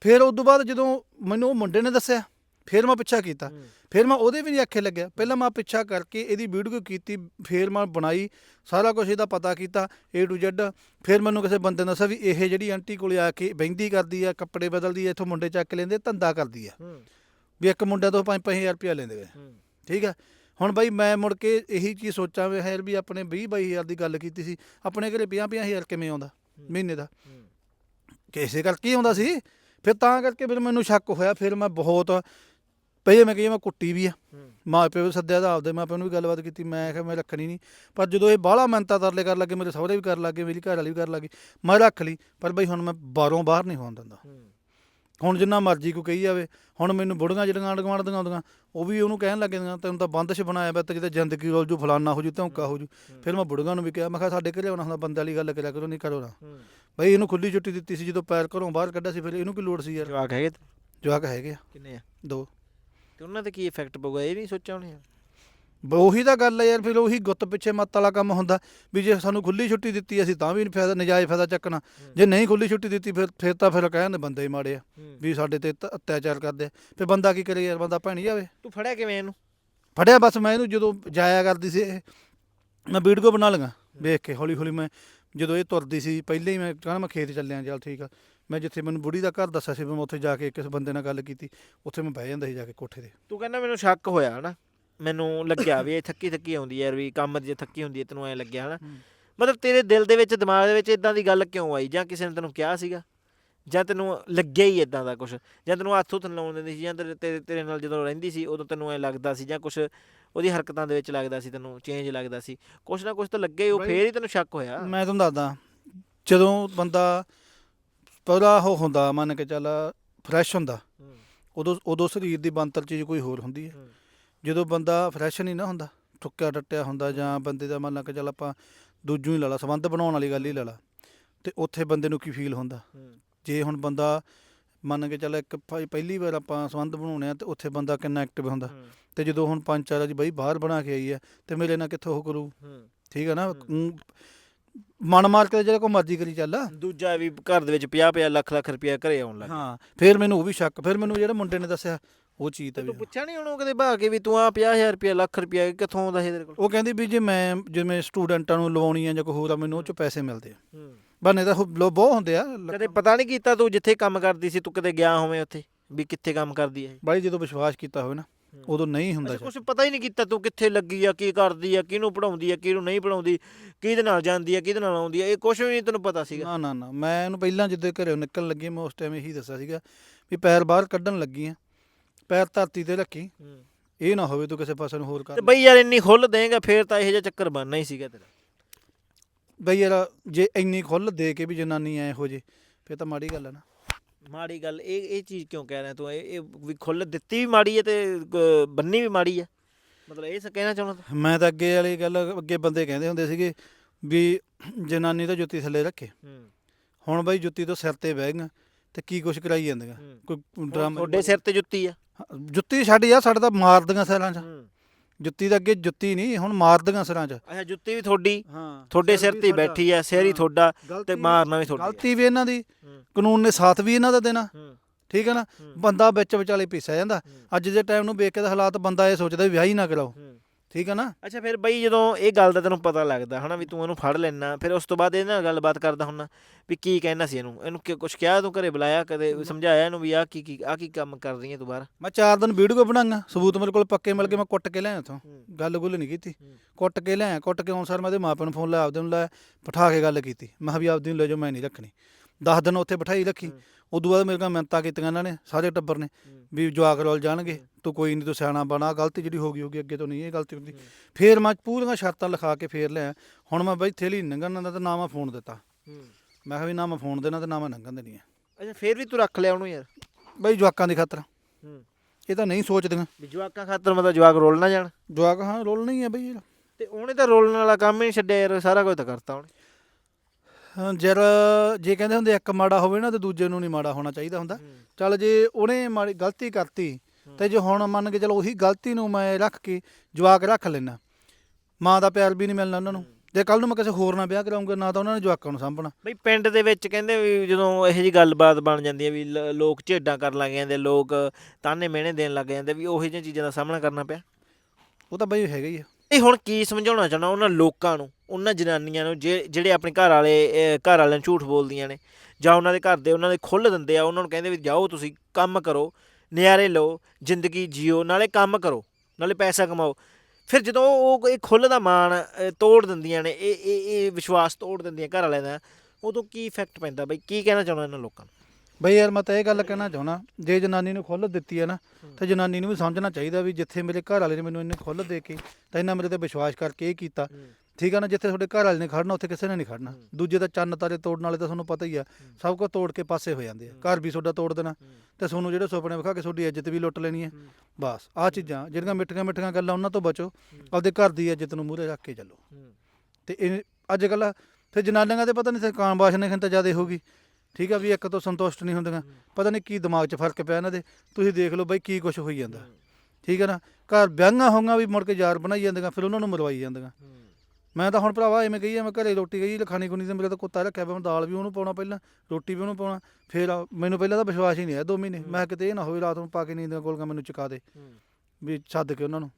ਫਿਰ ਉਸ ਤੋਂ ਬਾਅਦ ਜਦੋਂ ਮੈਨੂੰ ਉਹ ਮੁੰਡੇ ਨੇ ਦੱਸਿਆ ਫਿਰ ਮੈਂ ਪਿੱਛਾ ਕੀਤਾ। ਫਿਰ ਮੈਂ ਉਹਦੇ ਵੀ ਨਹੀਂ ਅੱਖੇ ਲੱਗਿਆ। ਪਹਿਲਾਂ ਮੈਂ ਪਿੱਛਾ ਕਰਕੇ ਇਹਦੀ ਵੀਡੀਓ ਕੀਤੀ ਫਿਰ ਮੈਂ ਬਣਾਈ ਸਾਰਾ ਕੁਝ ਇਹਦਾ ਪਤਾ ਕੀਤਾ A to Z ਫਿਰ ਮੈਨੂੰ ਕਿਸੇ ਬੰਦੇ ਨੇ ਦੱਸਿਆ ਵੀ ਇਹ ਜਿਹੜੀ ਆਂਟੀ ਕੋਲੇ ਆ ਕੇ ਬਹਿੰਦੀ ਕਰਦੀ ਆ ਕੱਪੜੇ ਬਦਲਦੀ ਆ ਇੱਥੋਂ ਮੁੰਡੇ ਚੱਕ ਲੈਂਦੇ ਧੰਦਾ ਕਰਦੀ ਆ। ਵੀ ਇੱਕ ਮੁੰਡੇ ਤੋਂ 5-5000 ਰੁਪਇਆ ਲੈਂਦੇ ਵੇ। ਠੀਕ ਹੈ ਹੁਣ ਬਾਈ ਮੈਂ ਮੁੜ ਕੇ ਇਹੀ ਚੀਜ਼ ਸੋਚਾਂ ਵੀ ਯਾਰ ਵੀ ਆਪਣੇ 20-22000 ਦੀ ਗੱਲ ਕੀਤੀ ਸੀ। ਆਪਣੇ ਘਰੇ 50-50000 ਕਿਵੇਂ ਆਉਂਦਾ ਮਹੀਨੇ ਦਾ? ਕਿਸੇ ਕਰਕੇ ਹੀ ਆਉਂਦਾ ਸੀ। ਫਿਰ ਤਾਂ ਕਰਕੇ ਫਿਰ ਮੈਨੂੰ ਸ਼ੱਕ ਹੋਇਆ। ਫਿਰ ਮੈਂ ਬਹੁਤ ਪਈ ਮੈਂ ਕਹੀ ਮੈਂ ਕੁੱਟੀ ਵੀ ਆ। ਮਾਂ ਪਿਓ ਵੀ ਸੱਦਿਆ ਦਾ ਆਪਦੇ ਮਾਂ ਪਿਓ ਨੂੰ ਵੀ ਗੱਲਬਾਤ ਕੀਤੀ। ਮੈਂ ਕਿਹਾ ਮੈਂ ਰੱਖਣੀ ਨਹੀਂ। ਪਰ ਜਦੋਂ ਇਹ ਬਾਹਲਾ ਮਿਹਨਤਾਂ ਤਰਲੇ ਕਰਨ ਲੱਗੇ ਮੇਰੇ ਸਹੁਰੇ ਵੀ ਕਰਨ ਲੱਗੇ ਮੇਰੀ ਘਰ ਵਾਲੀ ਵੀ ਕਰਨ ਲੱਗੀ ਮੈਂ ਰੱਖ ਲਈ। ਪਰ ਬਈ ਹੁਣ ਮੈਂ ਬਾਹਰੋਂ ਬਾਹਰ ਨਹੀਂ ਹੋਣ ਦਿੰਦਾ। ਹੁਣ ਜਿੰਨਾ ਮਰਜ਼ੀ ਕੋਈ ਕਹੀ ਜਾਵੇ ਹੁਣ ਮੈਨੂੰ ਬੁੜੀਆਂ ਜਿਹੜੀਆਂ ਆਂਢ ਗੁਆਂਢ ਦੀਆਂ ਆਉਂਦੀਆਂ ਉਹ ਵੀ ਉਹਨੂੰ ਕਹਿਣ ਲੱਗੇ ਦੀਆਂ ਤੈਨੂੰ ਤਾਂ ਬੰਦਸ਼ ਬਣਾਇਆ ਪਿਆ ਤੇ ਕਿਤੇ ਜ਼ਿੰਦਗੀ ਰੋਲ ਜੂ ਫਲਾਨਾ ਹੋ ਜੂ ਧੌਂਕਾ ਹੋ ਜੂ। ਫਿਰ ਮੈਂ ਬੁੜੀਆਂ ਨੂੰ ਵੀ ਕਿਹਾ ਮੈਂ ਕਿਹਾ ਸਾਡੇ ਘਰੇ ਆਉਣਾ ਹੁੰਦਾ ਬੰਦੇ ਵਾਲੀ ਗੱਲ ਕਰਿਆ ਕਰੋ ਨਹੀਂ ਕਰੋ ਨਾ। ਬਈ ਇਹਨੂੰ ਖੁੱਲੀ ਛੁੱਟੀ ਦਿੱਤੀ ਸੀ ਜਦੋਂ ਪੈਰ ਘਰੋਂ ਬਾਹਰ ਕੱਢਿਆ ਸੀ ਫਿਰ ਇਹਨੂੰ ਕੀ ਲੋੜ ਸੀ ਯਾਰ? ਜਵਾਕ ਹੈਗੇ? ਤੇ? ਜਵਾਕ ਹੈਗੇ ਆ। ਕਿੰਨੇ ਆ? ਦੋ। ਤੇ ਉਹਨਾਂ ਤੇ ਕੀ ਇਫੈਕਟ ਪਊਗਾ ਇਹ ਨਹੀਂ ਸੋਚਿਆ ਉਹਨੇ ਬ- ਉਹੀ ਤਾਂ ਗੱਲ ਹੈ ਯਾਰ ਫਿਰ ਉਹੀ ਗੁੱਤ ਪਿੱਛੇ ਮੱਤ ਵਾਲਾ ਕੰਮ ਹੁੰਦਾ ਵੀ ਜੇ ਸਾਨੂੰ ਖੁੱਲੀ ਛੁੱਟੀ ਦਿੱਤੀ ਅਸੀਂ ਤਾਂ ਵੀ ਫਾਇਦਾ ਨਜਾਇਜ਼ ਫਾਇਦਾ ਚੱਕਣਾ। ਜੇ ਨਹੀਂ ਖੁੱਲੀ ਛੁੱਟੀ ਦਿੱਤੀ ਫਿਰ ਫਿਰ ਤਾਂ ਫਿਰ ਕਹਿੰਦੇ ਬੰਦੇ ਹੀ ਮਾੜੇ ਆ ਵੀ ਸਾਡੇ ਤੇ ਤ- ਅਤਿਆਚਾਰ ਕਰਦੇ ਆ। ਫਿਰ ਬੰਦਾ ਕੀ ਕਰੇ ਯਾਰ ਬੰਦਾ ਭੈਣੀ ਜਾਵੇ। ਤੂੰ ਫੜਿਆ ਕਿਵੇਂ ਇਹਨੂੰ? ਫੜਿਆ ਬਸ ਮੈਂ ਇਹਨੂੰ ਜਦੋਂ ਜਾਇਆ ਕਰਦੀ ਸੀ ਇਹ ਮੈਂ ਵੀਡੀਓ ਬਣਾ ਲਗਾ ਵੇਖ ਕੇ ਹੌਲੀ ਹੌਲੀ ਮੈਂ ਜਦੋਂ ਇਹ ਤੁਰਦੀ ਸੀ ਪਹਿਲੇ ਹੀ ਮੈਂ ਕਹਿੰਦਾ ਮੈਂ ਖੇਤ ਚੱਲਿਆ ਚੱਲ ਠੀਕ ਆ। ਮੈਂ ਜਿੱਥੇ ਮੈਨੂੰ ਬੁੜੀ ਦਾ ਘਰ ਦੱਸਿਆ ਸੀ ਮੈਂ ਉੱਥੇ ਜਾ ਕੇ ਕਿਸ ਬੰਦੇ ਨਾਲ ਗੱਲ ਕੀਤੀ ਉੱਥੇ ਮੈਂ ਬਹਿ ਜਾਂਦਾ ਸੀ ਜਾ ਕੇ ਕੋਠੇ ਤੇ। ਤੂੰ ਕਹਿੰਦਾ ਮੈਨੂੰ ਸ਼ੱਕ ਹੋਇਆ ਹਨਾ ਮੈਨੂੰ ਲੱਗਿਆ ਵੀ ਇਹ ਥੱਕੀ ਥੱਕੀ ਆਉਂਦੀ ਯਾਰ ਵੀ ਕੰਮ ਜੇ ਥੱਕੀ ਹੁੰਦੀ ਹੈ ਤੈਨੂੰ ਐ ਲੱਗਿਆ ਹਨਾ। ਮਤਲਬ ਤੇਰੇ ਦਿਲ ਦੇ ਵਿੱਚ ਦਿਮਾਗ ਦੇ ਵਿੱਚ ਇਦਾਂ ਦੀ ਗੱਲ ਕਿਉਂ ਆਈ ਜਾਂ ਕਿਸੇ ਨੇ ਤੈਨੂੰ ਕਿਹਾ ਸੀਗਾ? ਜਾਂ ਤੈਨੂੰ ਲੱਗਿਆ ਹੀ ਇਦਾਂ ਦਾ ਕੁਝ ਜਾਂ ਤੈਨੂੰ ਹੱਥ ਹੁੱਥ ਲਾਉਣ ਦਿੰਦੀ ਸੀ ਜਾਂ ਤੇਰੇ ਤੇਰੇ ਨਾਲ ਜਦੋਂ ਰਹਿੰਦੀ ਸੀ ਉਦੋਂ ਤੈਨੂੰ ਐ ਲੱਗਦਾ ਸੀ ਜਾਂ ਕੁਝ ਉਹਦੀ ਹਰਕਤਾਂ ਦੇ ਵਿੱਚ ਲੱਗਦਾ ਸੀ ਤੈਨੂੰ ਚੇਂਜ ਲੱਗਦਾ ਸੀ? ਕੁਛ ਨਾ ਕੁਛ ਤਾਂ ਲੱਗੇ ਉਹ ਬਾਈ, ਫੇਰ ਹੀ ਤੈਨੂੰ ਸ਼ੱਕ ਹੋਇਆ। ਮੈਂ ਤੁਹਾਨੂੰ ਦੱਸਦਾ ਜਦੋਂ ਬੰਦਾ ਪਹਿਲਾ ਉਹ ਹੁੰਦਾ ਮੰਨ ਕੇ ਚੱਲ ਫਰੈਸ਼ ਹੁੰਦਾ। ਉਦੋਂ ਉਦੋਂ ਸਰੀਰ ਦੀ ਬੰਤਰ ਚੀਜ਼ ਕੋਈ ਹੋਰ ਹੁੰਦੀ ਹੈ। ਜਦੋਂ ਬੰਦਾ ਫਰੈਸ਼ ਨਹੀਂ ਨਾ ਹੁੰਦਾ ਠੁੱਕਿਆ ਟੱਟਿਆ ਹੁੰਦਾ ਜਾਂ ਬੰਦੇ ਦਾ ਮੰਨ ਕੇ ਚੱਲ ਆਪਾਂ ਦੂਜੂ ਹੀ ਲਾ ਲਾ ਸੰਬੰਧ ਬਣਾਉਣ ਵਾਲੀ ਗੱਲ ਹੀ ਲਾ ਲਾ ਤੇ ਉੱਥੇ ਬੰਦੇ ਨੂੰ ਕੀ ਫੀਲ ਹੁੰਦਾ? ਜੇ ਹੁਣ ਬੰਦਾ ਮੰਨ ਕੇ ਚੱਲ ਇੱਕ ਪਹਿਲੀ ਵਾਰ ਆਪਾਂ ਸੰਬੰਧ ਬਣਾਉਣੇ ਆ ਤੇ ਉੱਥੇ ਬੰਦਾ ਕਿੰਨਾ ਐਕਟਿਵ ਹੁੰਦਾ? ਤੇ ਜਦੋਂ ਹੁਣ ਪੰਜ ਚਾਰ ਜੀ ਬਈ ਬਾਹਰ ਬਣਾ ਕੇ ਆਈ ਹੈ ਤੇ ਮੇਰੇ ਨਾਲ ਕਿੱਥੋਂ ਉਹ ਕਰੂ। ਠੀਕ ਹੈ। ਨਾ ਮਨ ਮਾਰ ਕੇ ਜਿਹੜਾ ਕੋ ਮਰਜ਼ੀ ਕਰੀ ਚੱਲ। ਦੂਜਾ ਵੀ ਘਰ ਦੇ ਵਿੱਚ 50 50 ਲੱਖ ਲੱਖ ਰੁਪਇਆ ਘਰੇ ਆਉਣ ਲੱਗ ਹਾਂ ਫਿਰ ਮੈਨੂੰ ਉਹ ਵੀ ਸ਼ੱਕ ਫਿਰ ਮੈਨੂੰ ਜਿਹੜਾ ਮੁੰਡੇ ਨੇ ਦੱਸਿਆ ਉਹ ਚੀਜ਼ ਤੇ ਤਾਂ ਪੁੱਛਿਆ ਨਹੀਂ ਉਹਨੂੰ ਕਦੇ ਭਾ ਕੇ ਵੀ ਤੂੰ ਆ 50000 ਰੁਪਇਆ ਲੱਖ ਰੁਪਇਆ ਕਿੱਥੋਂ ਆਉਂਦਾ ਸੀ ਤੇਰੇ ਕੋਲ? ਉਹ ਕਹਿੰਦੀ ਵੀ ਜੇ ਮੈਂ ਜਿਵੇਂ ਸਟੂਡੈਂਟਾਂ ਨੂੰ ਲਵਾਉਣੀ ਆ ਜਾਂ ਕੋਈ ਹੋਰ ਆ ਮੈਨੂੰ ਉਹ ਚ ਪੈਸੇ ਮਿਲਦੇ ਆ। ਹੂੰ। ਬਨੇ ਤਾਂ ਲੋ ਬਹੁਤ ਹੁੰਦੇ ਆ ਕਦੇ ਪਤਾ ਨਹੀਂ ਕੀਤਾ ਤੂੰ ਜਿੱਥੇ ਕੰਮ ਕਰਦੀ ਸੀ ਤੂੰ ਕਦੇ ਗਿਆ ਹੋਵੇਂ ਉੱਥੇ ਵੀ ਕਿੱਥੇ ਕੰਮ ਕਰਦੀ ਹੈ ਬਾਈ ਜਦੋਂ ਵਿਸ਼ਵਾਸ ਕੀਤਾ ਹੋਵੇ ਨਾ। ਉਦੋਂ ਨਹੀਂ ਹੁੰਦਾ ਕੁਝ ਪਤਾ ਹੀ ਨਹੀਂ ਕੀਤਾ ਤੂੰ ਕਿੱਥੇ ਲੱਗੀ ਆ ਕੀ ਕਰਦੀ ਆ ਕਿਹਨੂੰ ਪੜਾਉਂਦੀ ਆ ਕਿਹਨੂੰ ਨਹੀਂ ਪੜਾਉਂਦੀ ਕਿਹਦੇ ਨਾਲ ਜਾਂਦੀ ਆ ਕਿਹਦੇ ਨਾਲ ਆਉਂਦੀ ਆ ਇਹ ਕੁਝ ਵੀ ਨਹੀਂ ਤੈਨੂੰ ਪਤਾ ਸੀਗਾ। ਨਾ ਨਾ ਨਾ ਮੈਂ ਇਹਨੂੰ ਪਹਿਲਾਂ ਜਿੱਦੇ ਘਰੇ ਨਿਕਲਣ ਲੱਗੀ ਮੈਂ ਉਸ ਟਾਈਮ ਇਹੀ ਦੱਸਿਆ ਸੀਗਾ ਵੀ ਪੈਰ ਬਾਹਰ ਕੱਢਣ ਲੱਗੀ ਆ ਪੈਰ ਧਰਤੀ ਤੇ ਰੱਖੀ ਇਹ ਨਾ ਹੋਵੇ ਤੂੰ ਕਿਸੇ ਪਾਸੇ ਨੂੰ ਹੋਰ ਤੇ ਕਰ ਬਈ ਯਾਰ ਇੰਨੀ ਖੁੱਲ ਦੇਂਗਾ ਫੇਰ ਤਾਂ ਇਹੋ ਜਿਹਾ ਚੱਕਰ ਬਣਨਾ ਹੀ ਸੀਗਾ ਤੇਰਾ। ਬਈ ਯਾਰ ਜੇ ਇੰਨੀ ਖੁੱਲ ਦੇ ਕੇ ਵੀ ਜਨਾਨੀ ਐ ਹੋ ਜੇ ਫੇਰ ਤਾਂ ਮਾੜੀ ਗੱਲ ਆ ਨਾ। ਮਾੜੀ ਗੱਲ ਇਹ ਇਹ ਚੀਜ਼ ਕਿਉਂ ਕਹਿ ਰਿਹਾ ਤੂੰ? ਇਹ ਇਹ ਵੀ ਖੁੱਲ ਦਿੱਤੀ ਵੀ ਮਾੜੀ ਹੈ ਤੇ ਬੰਨੀ ਵੀ ਮਾੜੀ ਹੈ। ਮਤਲਬ ਇਹ ਸ ਕਹਿਣਾ ਚਾਹੁੰਦਾ ਤੂੰ? ਮੈਂ ਤਾਂ ਅੱਗੇ ਵਾਲੀ ਗੱਲ ਅੱਗੇ ਬੰਦੇ ਕਹਿੰਦੇ ਹੁੰਦੇ ਸੀਗੇ ਵੀ ਜਨਾਨੀ ਤਾਂ ਜੁੱਤੀ ਥੱਲੇ ਰੱਖੇ। ਹੂੰ। ਹੁਣ ਬਈ ਜੁੱਤੀ ਤੋਂ ਸਿਰ ਤੇ ਬਹਿ ਗਈਆਂ ਤੇ ਕੀ ਕੁਛ ਕਰਾਈ ਜਾਂਦੀਆਂ? ਹੂੰ। ਕੋਈ ਡਰਾਮਾ ਤੁਹਾਡੇ ਸਿਰ ਤੇ ਜੁੱਤੀ ਆ? ਜੁੱਤੀ ਛੱਡ ਯਾਰ ਸਾਡੇ ਤਾਂ ਮਾਰਦੀਆਂ ਸਿਰਾਂ 'ਚ। ਹੂੰ। ਜੁੱਤੀ ਤਾਂ ਅੱਗੇ ਜੁੱਤੀ ਨਹੀਂ ਹੁਣ ਮਾਰਦੀਆਂ ਸਿਰਾਂ 'ਚ। ਅੱਛਾ ਜੁੱਤੀ ਵੀ ਤੁਹਾਡੀ? ਹਾਂ ਤੁਹਾਡੇ ਸਿਰ ਤੇ ਹੀ ਬੈਠੀ ਆ ਸਿਰ ਹੀ ਤੁਹਾਡਾ ਤੇ ਮਾਰਨਾ ਵੀ ਤੁਹਾਡਾ ਗਲਤੀ ਵੀ ਇਹਨਾਂ ਦੀ। ਕਾਨੂੰਨ ਨੇ ਸਾਥ ਵੀ ਇਹਨਾਂ ਦਾ ਦੇਣਾ। ਠੀਕ ਹੈ ਨਾ। ਬੰਦਾ ਵਿੱਚ ਵਿਚਾਲੇ ਪਿੱਛਾ ਜਾਂਦਾ। ਅੱਜ ਦੇ ਟਾਈਮ ਨੂੰ ਵੇਖ ਕੇ ਤਾਂ ਹਾਲਾਤ ਬੰਦਾ ਇਹ ਸੋਚਦਾ ਵੀ ਵਿਆਹ ਹੀ ਨਾ ਕਰਾਓ। ਠੀਕ ਹੈ ਨਾ? ਅੱਛਾ ਫਿਰ ਬਈ ਜਦੋਂ ਇਹ ਗੱਲ ਦਾ ਤੈਨੂੰ ਪਤਾ ਲੱਗਦਾ ਹਨਾ ਵੀ ਤੂੰ ਇਹਨੂੰ ਫੜ ਲੈਣਾ ਫਿਰ ਉਸ ਤੋਂ ਬਾਅਦ ਇਹਦੇ ਨਾਲ ਗੱਲਬਾਤ ਕਰਦਾ ਹੁੰਨਾ ਵੀ ਕੀ ਕਹਿਣਾ ਸੀ ਇਹਨੂੰ ਇਹਨੂੰ ਕੁਝ ਕਿਹਾ ਤੂੰ ਘਰੇ ਬੁਲਾਇਆ ਕਦੇ ਸਮਝਾਇਆ ਇਹਨੂੰ ਵੀ ਆ ਕੀ ਕੀ ਆ ਕੀ ਕੰਮ ਕਰ ਰਹੀ ਹੈ ਤੂੰ ਬਾਹਰ? ਮੈਂ ਚਾਰ ਦਿਨ ਵੀਡੀਓ ਬਣਾਈਆਂ ਸਬੂਤ ਮੇਰੇ ਕੋਲ ਪੱਕੇ ਮਿਲ ਕੇ ਮੈਂ ਕੁੱਟ ਕੇ ਲਿਆਇਆ ਉੱਥੋਂ ਗੱਲ ਗੁੱਲ ਨਹੀਂ ਕੀਤੀ। ਕੁੱਟ ਕੇ ਲਿਆਇਆ ਕੁੱਟ ਕੇ ਆਉਣ ਸਰ ਮੈਂ ਉਹਦੇ ਮਾਪਿਆਂ ਨੂੰ ਫੋਨ ਲਾਇਆ ਆਪਦੇ ਨੂੰ ਲਾਇਆ ਬਿਠਾ ਕੇ ਗੱਲ ਕੀਤੀ। ਮੈਂ ਵੀ ਆਪਦੀ ਨੂੰ ਲੈ ਜਾਓ ਮੈਂ ਨਹੀਂ ਰੱਖਣੀ। 10 ਦਿਨ ਉੱਥੇ ਬਿਠਾਈ ਰੱਖੀ। ਉਦੋਂ ਬਾਅਦ ਮੇਰੇ ਕੋਲ ਮਿਹਨਤਾਂ ਕੀਤੀਆਂ ਇਹਨਾਂ ਨੇ ਸਾਰੇ ਟੱਬਰ ਨੇ ਵੀ ਜਵਾਕ ਰੋਲ ਜਾਣਗੇ ਤੂੰ ਕੋਈ ਨਹੀਂ ਤੂੰ ਸਿਆਣਾ ਬਣਾ ਗਲਤੀ ਜਿਹੜੀ ਹੋ ਗਈ ਹੋਗੀ ਅੱਗੇ ਤੋਂ ਨਹੀਂ ਇਹ ਗਲਤੀ ਹੁੰਦੀ। ਫੇਰ ਮੈਂ ਪੂਰੀਆਂ ਸ਼ਰਤਾਂ ਲਿਖਾ ਕੇ ਫੇਰ ਲਿਆ ਹੁਣ ਮੈਂ ਬਈ ਥੇਲੀ ਨੰਗਣ ਦਾ ਤਾਂ ਨਾ ਮੈਂ ਫੋਨ ਦਿੱਤਾ। ਮੈਂ ਕਿਹਾ ਵੀ ਨਾ ਮੈਂ ਫੋਨ ਦੇਣਾ ਤੇ ਨਾ ਮੈਂ ਨੰਗਣ ਦੇਣੀ ਆ। ਅੱਛਾ ਫਿਰ ਵੀ ਤੂੰ ਰੱਖ ਲਿਆ ਉਹਨੂੰ ਯਾਰ? ਬਈ ਜਵਾਕਾਂ ਦੀ ਖਾਤਰ। ਇਹ ਤਾਂ ਨਹੀਂ ਸੋਚਦੀਆਂ। ਵੀ ਜਵਾਕਾਂ ਖਾਤਰ ਮਤਲਬ ਜਵਾਕ ਰੋਲ ਨਾ ਜਾਣ। ਜਵਾਕ ਹਾਂ ਰੋਲ ਨਹੀਂ ਹੈ ਬਈ। ਤੇ ਉਹਨੇ ਤਾਂ ਰੋਲਣ ਵਾਲਾ ਕੰਮ ਹੀ ਛੱਡਿਆ ਯਾਰ ਸਾਰਾ ਕੁਝ ਤਾਂ ਕਰਤਾ ਉਹਨੇ। ਹਾਂ ਜਰ ਜੇ ਕਹਿੰਦੇ ਹੁੰਦੇ ਇੱਕ ਮਾੜਾ ਹੋਵੇ ਨਾ ਤੇ ਦੂਜੇ ਨੂੰ ਨਹੀਂ ਮਾੜਾ ਹੋਣਾ ਚਾਹੀਦਾ ਹੁੰਦਾ। ਚੱਲ ਜੇ ਉਹਨੇ ਮਾੜੀ ਗਲਤੀ ਕਰਤੀ ਤੇ ਜੇ ਹੁਣ ਮੰਨ ਕੇ ਚਲੋ ਉਹੀ ਗਲਤੀ ਨੂੰ ਮੈਂ ਰੱਖ ਕੇ ਜਵਾਕ ਰੱਖ ਲੈਣਾ ਮਾਂ ਦਾ ਪਿਆਰ ਵੀ ਨਹੀਂ ਮਿਲਣਾ ਉਹਨਾਂ ਨੂੰ। ਜੇ ਕੱਲ ਨੂੰ ਮੈਂ ਕਿਸੇ ਹੋਰ ਨਾਲ ਵਿਆਹ ਕਰਾਉਂਗਾ ਨਾ ਤਾਂ ਉਹਨਾਂ ਨੇ ਜਵਾਕਾਂ ਨੂੰ ਸਾਂਭਣਾ। ਬਈ ਪਿੰਡ ਦੇ ਵਿੱਚ ਕਹਿੰਦੇ ਵੀ ਜਦੋਂ ਇਹੋ ਜੀ ਗੱਲਬਾਤ ਬਣ ਜਾਂਦੀ ਹੈ ਵੀ ਲ- ਲੋਕ ਝੇਡਾਂ ਕਰਨ ਲੱਗ ਜਾਂਦੇ ਲੋਕ ਤਾਨੇ ਮਿਹਣੇ ਦੇਣ ਲੱਗ ਜਾਂਦੇ ਵੀ ਉਹੋ ਜਿਹੀਆਂ ਚੀਜ਼ਾਂ ਦਾ ਸਾਹਮਣਾ ਕਰਨਾ ਪਿਆ? ਉਹ ਤਾਂ ਬਈ ਹੈਗਾ ਹੀ ਆ। ਇਹ ਹੁਣ ਕੀ ਸਮਝਾਉਣਾ ਚਾਹਣਾ ਉਹਨਾਂ ਲੋਕਾਂ ਨੂੰ, ਉਹਨਾਂ ਜਨਾਨੀਆਂ ਨੂੰ, ਜੇ, ਜਿਹੜੇ ਆਪਣੇ ਘਰ ਵਾਲੇ ਘਰ ਵਾਲਿਆਂ ਨੂੰ ਝੂਠ ਬੋਲਦੀਆਂ ਨੇ, ਜਾਂ ਉਹਨਾਂ ਦੇ ਘਰ ਦੇ ਉਹਨਾਂ ਦੇ ਖੁੱਲ੍ਹ ਦਿੰਦੇ ਆ, ਉਹਨਾਂ ਨੂੰ ਕਹਿੰਦੇ ਵੀ ਜਾਓ ਤੁਸੀਂ, ਕੰਮ ਕਰੋ, ਨਿਆਰੇ ਲਓ, ਜ਼ਿੰਦਗੀ ਜੀਓ, ਨਾਲੇ ਕੰਮ ਕਰੋ, ਨਾਲੇ ਪੈਸਾ ਕਮਾਓ। ਫਿਰ ਜਦੋਂ ਉਹ ਇਹ ਖੁੱਲ੍ਹ ਦਾ ਮਾਣ ਤੋੜ ਦਿੰਦੀਆਂ ਨੇ, ਇਹ ਇਹ ਇਹ ਵਿਸ਼ਵਾਸ ਤੋੜ ਦਿੰਦੀਆਂ ਘਰ ਵਾਲਿਆਂ ਦਾ, ਉਦੋਂ ਕੀ ਇਫੈਕਟ ਪੈਂਦਾ ਬਈ, ਕੀ ਕਹਿਣਾ ਚਾਹੁੰਦਾ ਇਹਨਾਂ ਲੋਕਾਂ ਨੂੰ? ਬਈ ਯਾਰ ਮੈਂ ਤਾਂ ਇਹ ਗੱਲ ਕਹਿਣਾ ਚਾਹੁੰਦਾ ਜੇ ਜਨਾਨੀ ਨੂੰ ਖੁੱਲ੍ਹ ਦਿੱਤੀ ਹੈ ਨਾ ਤਾਂ ਜਨਾਨੀ ਨੂੰ ਵੀ ਸਮਝਣਾ ਚਾਹੀਦਾ ਵੀ ਜਿੱਥੇ ਮੇਰੇ ਘਰ ਵਾਲੇ ਨੇ ਮੈਨੂੰ ਇੰਨੇ ਖੁੱਲ੍ਹ ਦੇ ਕੇ ਤਾਂ ਇਹਨਾਂ ਮੇਰੇ ਤੇ ਵਿਸ਼ਵਾਸ ਕਰਕੇ ਇਹ ਕੀਤਾ। ਠੀਕ ਆ ਨਾ ਜਿੱਥੇ ਤੁਹਾਡੇ ਘਰ ਵਾਲੇ ਨੇ ਖੜਨਾ ਉੱਥੇ ਕਿਸੇ ਨੇ ਨਹੀਂ ਖੜਨਾ ਦੂਜੇ ਦਾ ਚੰਨ ਤਾਰੇ ਤੋੜਨ ਵਾਲੇ ਤਾਂ ਤੁਹਾਨੂੰ ਪਤਾ ਹੀ ਆ ਸਭ ਕੁਝ ਤੋੜ ਕੇ ਪਾਸੇ ਹੋ ਜਾਂਦੇ ਆ ਘਰ ਵੀ ਤੁਹਾਡਾ ਤੋੜ ਦੇਣਾ ਤੇ ਤੁਹਾਨੂੰ ਜਿਹੜੇ ਸੁਪਨੇ ਵਿਖਾ ਕੇ ਤੁਹਾਡੀ ਇੱਜ਼ਤ ਵੀ ਲੁੱਟ ਲੈਣੀ ਹੈ। ਬਸ ਆਹ ਚੀਜ਼ਾਂ ਜਿਹੜੀਆਂ ਮਿੱਠੀਆਂ ਮਿੱਠੀਆਂ ਗੱਲਾਂ ਉਹਨਾਂ ਤੋਂ ਬਚੋ ਆਪਦੇ ਘਰ ਦੀ ਇੱਜ਼ਤ ਨੂੰ ਮੂਹਰੇ ਰੱਖ ਕੇ ਚੱਲੋ। ਤੇ ਇਹ ਅੱਜ ਕੱਲ੍ਹ ਫਿਰ ਜਨਾਨੀਆਂ ਦੇ ਪਤਾ ਨਹੀਂ ਕਾਨ ਬਾਸ਼ਨੇ ਖੰਤਾ ਜ਼ਿਆਦੇ ਹੋ ਗਈ। ਠੀਕ ਆ ਵੀ ਇੱਕ ਤੋਂ ਸੰਤੁਸ਼ਟ ਨਹੀਂ ਹੁੰਦੀਆਂ। ਪਤਾ ਨਹੀਂ ਕੀ ਦਿਮਾਗ 'ਚ ਫ਼ਰਕ ਪਿਆ ਇਹਨਾਂ ਦੇ। ਤੁਸੀਂ ਦੇਖ ਲਓ ਬਈ ਕੀ ਕੁਝ ਹੋਈ ਜਾਂਦਾ। ਠੀਕ ਹੈ ਨਾ? ਘਰ ਵਿਆਹਾਂ ਹੋਈਆਂ ਵੀ ਮੁੜ ਕੇ ਯਾਰ ਬਣਾਈ ਜਾਂਦੀਆਂ ਫਿਰ ਉਹਨਾਂ ਨੂੰ ਮਰਵਾਈ ਜਾਂਦੀਆਂ। ਮੈਂ ਤਾਂ ਹੁਣ ਭਰਾਵਾ ਐਵੇਂ ਕਹੀ ਆ ਮੈਂ ਘਰੇ ਰੋਟੀ ਗਈ ਖਾਣੀ ਖੁਣੀ ਤੇ ਮੇਰੇ ਤਾਂ ਕੁੱਤਾ ਰੱਖਿਆ ਪਿਆ ਮੈਂ ਦਾਲ ਵੀ ਉਹਨੂੰ ਪਾਉਣਾ ਪਹਿਲਾਂ ਰੋਟੀ ਵੀ ਉਹਨੂੰ ਪਾਉਣਾ। ਫਿਰ ਆ- ਮੈਨੂੰ ਪਹਿਲਾਂ ਤਾਂ ਵਿਸ਼ਵਾਸ ਹੀ ਨਹੀਂ ਆਇਆ ਦੋ ਮਹੀਨੇ। ਮੈਂ ਕਿਤੇ ਇਹ ਨਾ ਹੋਵੇ ਰਾਤ ਨੂੰ ਪਾ ਕੇ ਨੀਂਦ ਕੋਲਗਾ ਮੈਨੂੰ ਚੁਕਾ ਦੇ। ਵੀ ਛੱਡ ਕੇ ਉਹਨਾਂ ਨੂੰ।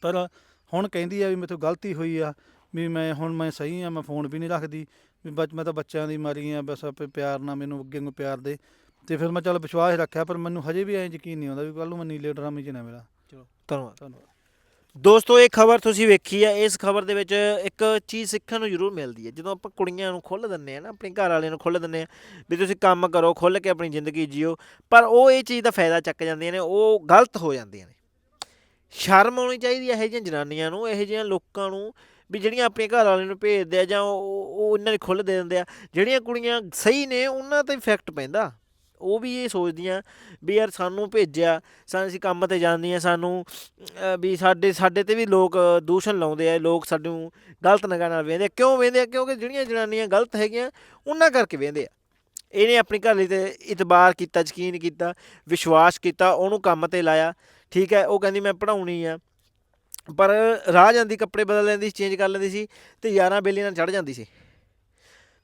ਪਰ ਹੁਣ ਕਹਿੰਦੀ ਆ ਵੀ ਮੇਥੋਂ ਗਲਤੀ ਹੋਈ ਆ। ਵੀ ਮੈਂ ਹੁਣ ਮੈਂ ਸਹੀ ਆ ਮੈਂ ਫੋਨ ਵੀ ਨਹੀਂ ਰੱਖਦੀ। ਵੀ ਬੱਚ ਮੈਂ ਤਾਂ ਬੱਚਿਆਂ ਦੀ ਮਾਰੀ ਆ ਬਸ ਆਪੇ ਪਿਆਰ ਨਾਲ ਮੈਨੂੰ ਅੱਗੇ ਨੂੰ ਪਿਆਰ ਦੇ। ਤੇ ਫਿਰ ਮੈਂ ਚੱਲ ਵਿਸ਼ਵਾਸ ਰੱਖਿਆ ਪਰ ਮੈਨੂੰ ਹਜੇ ਵੀ ਐਂ ਯਕੀਨ ਨਹੀਂ ਆਉਂਦਾ ਵੀ ਕੱਲ ਨੂੰ ਮੈਂ ਨੀਲੇ ਡਰਾਮੇ 'ਚ ਨਾ ਮਿਲਾਂ ਚਲੋ ਧੰਨਵਾਦ। ਧੰਨਵਾਦ। ਦੋਸਤੋ ਇਹ ਖਬਰ ਤੁਸੀਂ ਵੇਖੀ ਆ ਇਸ ਖਬਰ ਦੇ ਵਿੱਚ ਇੱਕ ਚੀਜ਼ ਸਿੱਖਣ ਨੂੰ ਜ਼ਰੂਰ ਮਿਲਦੀ ਹੈ ਜਦੋਂ ਆਪਾਂ ਕੁੜੀਆਂ ਨੂੰ ਖੁੱਲ੍ਹ ਦਿੰਨੇ ਆ ਨਾ ਆਪਣੇ ਘਰ ਵਾਲਿਆਂ ਨੂੰ ਖੁੱਲ੍ਹ ਦਿੰਨੇ ਆ ਵੀ ਤੁਸੀਂ ਕੰਮ ਕਰੋ ਖੁੱਲ੍ਹ ਕੇ ਆਪਣੀ ਜ਼ਿੰਦਗੀ ਜੀਓ ਪਰ ਉਹ ਇਹ ਚੀਜ਼ ਦਾ ਫਾਇਦਾ ਚੱਕ ਜਾਂਦੀਆਂ ਨੇ ਉਹ ਗਲਤ ਹੋ ਜਾਂਦੀਆਂ ਨੇ। ਸ਼ਰਮ ਆਉਣੀ ਚਾਹੀਦੀ ਹੈ ਇਹੋ ਜਿਹੀਆਂ ਜਨਾਨੀਆਂ ਨੂੰ, ਇਹੋ ਜਿਹੀਆਂ ਲੋਕਾਂ ਨੂੰ, ਵੀ ਜਿਹੜੀਆਂ ਆਪਣੇ ਘਰ ਵਾਲਿਆਂ ਨੂੰ ਭੇਜਦੇ ਆ ਜਾਂ ਉਹ ਉਹਨਾਂ ਨੇ ਖੁੱਲ੍ਹ ਦੇ ਦਿੰਦੇ ਆ, ਜਿਹੜੀਆਂ ਕੁੜੀਆਂ ਸਹੀ ਨੇ, ਉਹਨਾਂ ਤੇ ਇਫੈਕਟ ਪੈਂਦਾ। ਉਹ ਵੀ ਇਹ ਸੋਚਦੀਆਂ ਵੀ ਯਾਰ ਸਾਨੂੰ ਭੇਜਿਆ, ਸਾਨੂੰ ਅਸੀਂ ਕੰਮ ਤੇ ਜਾਂਦੀਆਂ ਸਾਨੂੰ ਵੀ ਸਾਡੇ ਸਾਡੇ ਤੇ ਵੀ ਲੋਕ ਦੂਸ਼ਣ ਲਾਉਂਦੇ ਆ, ਲੋਕ ਸਾਨੂੰ ਗਲਤ ਨਿਗਾਹ ਨਾਲ ਵੇਖਦੇ ਕਿਉਂ ਵੇਖਦੇ ਆ? ਕਿਉਂਕਿ ਜਿਹੜੀਆਂ ਜਨਾਨੀਆਂ ਗਲਤ ਹੈਗੀਆਂ, ਉਹਨਾਂ ਕਰਕੇ ਵੇਖਦੇ ਆ। ਇਹਨੇ ਆਪਣੀ ਘਰ ਲਈ ਤੇ ਇਤਬਾਰ ਕੀਤਾ, ਯਕੀਨ ਕੀਤਾ, ਵਿਸ਼ਵਾਸ ਕੀਤਾ, ਉਹਨੂੰ ਕੰਮ ਤੇ ਲਾਇਆ। ਠੀਕ ਹੈ, ਉਹ ਕਹਿੰਦੀ ਮੈਂ ਪੜਾਉਣੀ ਆ। ਪਰ ਰਾਹ ਜਾਂਦੀ, ਕੱਪੜੇ ਬਦਲ ਲੈਂਦੀ ਸੀ ਚੇਂਜ ਕਰ ਲੈਂਦੀ ਸੀ ਤੇ ਯਾਰਾਂ ਬੇਲੀਆਂ ਨਾਲ ਚੜ ਜਾਂਦੀ ਸੀ।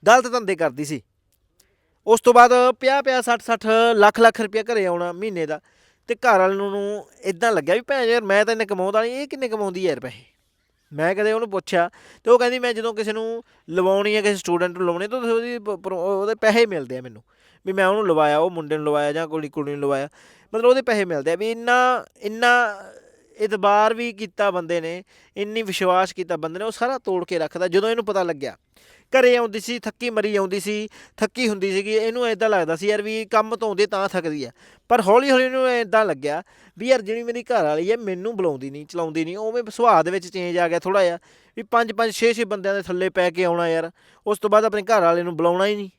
ਗਲਤ ਧੰਦੇ ਕਰਦੀ ਸੀ। ਉਸ ਤੋਂ ਬਾਅਦ ਪਿਆ ਪਿਆ 60 60 ਲੱਖ ਲੱਖ ਰੁਪਇਆ ਘਰੇ ਆਉਣਾ ਮਹੀਨੇ ਦਾ ਤੇ ਘਰ ਵਾਲੇ ਨੂੰ ਨੂੰ ਇਦਾਂ ਲੱਗਿਆ ਵੀ ਭੈਣ ਯਾਰ ਮੈਂ ਤਾਂ ਇੰਨੇ ਕਮਾਉਂਦਾ ਨਹੀਂ ਇਹ ਕਿੰਨੇ ਕਮਾਉਂਦੀ ਯਾਰ ਪੈਸੇ? ਮੈਂ ਕਦੇ ਉਹਨੂੰ ਪੁੱਛਿਆ ਤੇ ਉਹ ਕਹਿੰਦੀ, ਮੈਂ ਜਦੋਂ ਕਿਸੇ ਨੂੰ ਲਵਾਉਣੀ ਹੈ ਕਿਸੇ ਸਟੂਡੈਂਟ ਨੂੰ ਲਵਾਉਣੀ ਤਾਂ ਉਹਦੀ ਉਹਦੇ ਪੈਸੇ ਮਿਲਦੇ ਆ ਮੈਨੂੰ। ਵੀ ਮੈਂ ਉਹਨੂੰ ਲਵਾਇਆ, ਉਹ ਮੁੰਡੇ ਨੂੰ ਲਵਾਇਆ ਜਾਂ ਕੁੜੀ ਕੁੜੀ ਨੂੰ ਲਵਾਇਆ। ਮਤਲਬ ਉਹਦੇ ਪੈਸੇ ਮਿਲਦੇ ਆ ਵੀ ਇੰਨਾ ਇੰਨਾ ਇਤਬਾਰ ਵੀ ਕੀਤਾ ਬੰਦੇ ਨੇ, ਇੰਨੀ ਵਿਸ਼ਵਾਸ ਕੀਤਾ ਬੰਦੇ ਨੇ, ਉਹ ਸਾਰਾ ਤੋੜ ਕੇ ਰੱਖਦਾ ਜਦੋਂ ਇਹਨੂੰ ਪਤਾ ਲੱਗਿਆ। ਘਰੇ ਆਉਂਦੀ ਸੀ, ਥੱਕੀ ਮਰੀ ਆਉਂਦੀ ਸੀ, ਥੱਕੀ ਹੁੰਦੀ ਸੀਗੀ, ਇਹਨੂੰ ਇਦਾਂ ਲੱਗਦਾ ਸੀ ਯਾਰ ਵੀ ਕੰਮ ਤੋਂ ਆਉਂਦੇ ਤਾਂ ਥੱਕਦੀ ਆ। ਪਰ ਹੌਲੀ ਹੌਲੀ ਇਹਨੂੰ ਇਦਾਂ ਲੱਗਿਆ ਵੀ ਯਾਰ ਜਿਹੜੀ ਮੇਰੀ ਘਰ ਵਾਲੀ ਹੈ ਮੈਨੂੰ ਬੁਲਾਉਂਦੀ ਨਹੀਂ, ਚਲਾਉਂਦੀ ਨਹੀਂ, ਉਵੇਂ ਸੁਭਾਅ ਦੇ ਵਿੱਚ ਚੇਂਜ ਆ ਗਿਆ ਥੋੜਾ ਜਿਹਾ ਵੀ ਪੰਜ ਪੰਜ, ਛੇ ਛੇ ਬੰਦਿਆਂ ਦੇ ਥੱਲੇ ਪੈ ਕੇ ਆਉਣਾ ਯਾਰ, ਉਸ ਤੋਂ ਬਾਅਦ ਆਪਣੇ ਘਰ ਵਾਲੇ ਨੂੰ ਬੁਲਾਉਣਾ ਹੀ ਨਹੀਂ।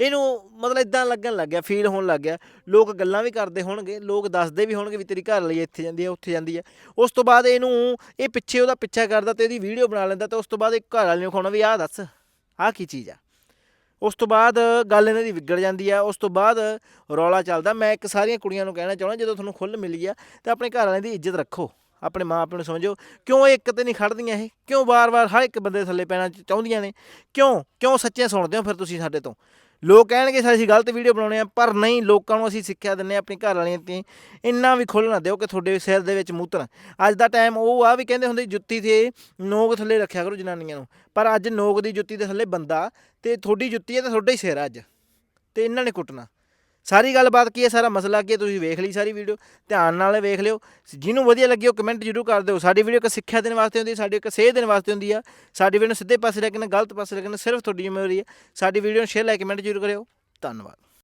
ਇਹਨੂੰ ਮਤਲਬ ਇਦਾਂ ਲੱਗਣ ਲੱਗ ਗਿਆ ਫੀਲ ਹੋਣ ਲੱਗ ਗਿਆ। ਲੋਕ ਗੱਲਾਂ ਵੀ ਕਰਦੇ ਹੋਣਗੇ, ਲੋਕ ਦੱਸਦੇ ਵੀ ਹੋਣਗੇ ਵੀ ਤੇਰੀ ਘਰ ਵਾਲੀ ਇੱਥੇ ਜਾਂਦੀ ਹੈ ਉੱਥੇ ਜਾਂਦੀ ਹੈ ਉਸ ਤੋਂ ਬਾਅਦ ਇਹਨੂੰ ਇਹ ਪਿੱਛੇ ਉਹਦਾ ਪਿੱਛਾ ਕਰਦਾ ਤੇ ਇਹਦੀ ਵੀਡੀਓ ਬਣਾ ਲੈਂਦਾ ਤੇ ਉਸ ਤੋਂ ਬਾਅਦ ਇੱਕ ਘਰ ਵਾਲੇ ਨੂੰ ਖਾਣਾ ਵੀ, ਆਹ ਦੱਸ, ਆਹ ਕੀ ਚੀਜ਼ ਆ? ਉਸ ਤੋਂ ਬਾਅਦ ਗੱਲ ਇਹਨਾਂ ਦੀ ਵਿਗੜ ਜਾਂਦੀ ਆ। ਉਸ ਤੋਂ ਬਾਅਦ ਰੌਲਾ ਚੱਲਦਾ। ਮੈਂ ਇੱਕ ਸਾਰੀਆਂ ਕੁੜੀਆਂ ਨੂੰ ਕਹਿਣਾ ਚਾਹੁੰਦਾ, ਜਦੋਂ ਤੁਹਾਨੂੰ ਖੁੱਲ੍ਹ ਮਿਲੀ ਆ, ਤਾਂ ਆਪਣੇ ਘਰ ਵਾਲਿਆਂ ਦੀ ਇੱਜ਼ਤ ਰੱਖੋ। ਆਪਣੇ ਮਾਂ ਪਿਓ ਨੂੰ ਸਮਝੋ। ਕਿਉਂ ਇਹ ਇੱਕ ਤੇ ਨਹੀਂ ਖੜਦੀਆਂ ਇਹ? ਕਿਉਂ ਵਾਰ-ਵਾਰ ਹਰ ਇੱਕ ਬੰਦੇ ਥੱਲੇ ਪੈਣਾ ਚਾਹੁੰਦੀਆਂ ਨੇ? ਕਿਉਂ? ਕਿਉਂ ਸੱਚੇ ਸੁਣਦੇ ਹੋ ਫਿਰ ਤੁਸੀਂ ਸਾਡੇ ਤੋਂ? ਲੋਕ ਕਹਿਣਗੇ ਸਰ ਅਸੀਂ ਗਲਤ ਵੀਡੀਓ ਬਣਾਉਣੇ ਆ, ਪਰ ਨਹੀਂ, ਲੋਕਾਂ ਨੂੰ ਅਸੀਂ ਸਿੱਖਿਆ ਦਿੰਨੇ ਆ ਆਪਣੀ ਘਰ ਵਾਲਿਆਂ ਤੇ। ਇੰਨਾ ਵੀ ਖੁੱਲ੍ਹ ਨਾ ਦਿਓ ਕਿ ਤੁਹਾਡੇ ਸਿਰ ਦੇ ਵਿੱਚ ਮੂਤਰ ਅੱਜ ਦਾ ਟਾਈਮ ਉਹ ਆ ਵੀ ਕਹਿੰਦੇ ਹੁੰਦੇ, ਜੁੱਤੀ ਤੇ ਨੋਕ ਥੱਲੇ ਰੱਖਿਆ ਕਰੋ ਜਨਾਨੀਆਂ ਨੂੰ। ਪਰ ਅੱਜ ਨੋਕ ਦੀ ਜੁੱਤੀ ਦੇ ਥੱਲੇ ਬੰਦਾ, ਤੇ ਤੁਹਾਡੀ ਜੁੱਤੀ ਹੈ ਤੇ ਤੁਹਾਡਾ ਹੀ ਸਿਰ ਆ ਅੱਜ। ਤੇ ਇਹਨਾਂ ਨੇ ਕੁੱਟਣਾ। ਸਾਰੀ ਗੱਲਬਾਤ ਕੀ ਹੈ, ਸਾਰਾ ਮਸਲਾ ਕੀ ਹੈ, ਤੁਸੀਂ ਵੇਖ ਲਈ ਸਾਰੀ ਵੀਡੀਓ ਧਿਆਨ ਨਾਲ ਵੇਖ ਲਿਓ। ਜਿਹਨੂੰ ਵਧੀਆ ਲੱਗੀ ਉਹ ਕਮੈਂਟ ਜ਼ਰੂਰ ਕਰ ਦਿਓ। ਸਾਡੀ ਵੀਡੀਓ ਇੱਕ ਸਿੱਖਿਆ ਦੇਣ ਵਾਸਤੇ ਹੁੰਦੀ ਹੈ, ਸਾਡੀ ਇੱਕ ਸੇਧ ਦੇਣ ਵਾਸਤੇ ਹੁੰਦੀ ਆ ਸਾਡੀ ਵੀਡੀਓ ਨੂੰ ਸਿੱਧੇ ਪਾਸੇ ਲੈ ਕੇ ਗਲਤ ਪਾਸੇ ਲੈ ਕੇ ਸਿਰਫ ਤੁਹਾਡੀ ਜ਼ਿੰਮੇਵਾਰੀ ਹੈ। ਸਾਡੀ ਵੀਡੀਓ ਨੂੰ ਸ਼ੇਅਰ ਲਾਈਕ ਕਮੈਂਟ ਜ਼ਰੂਰ ਕਰਿਓ। ਧੰਨਵਾਦ।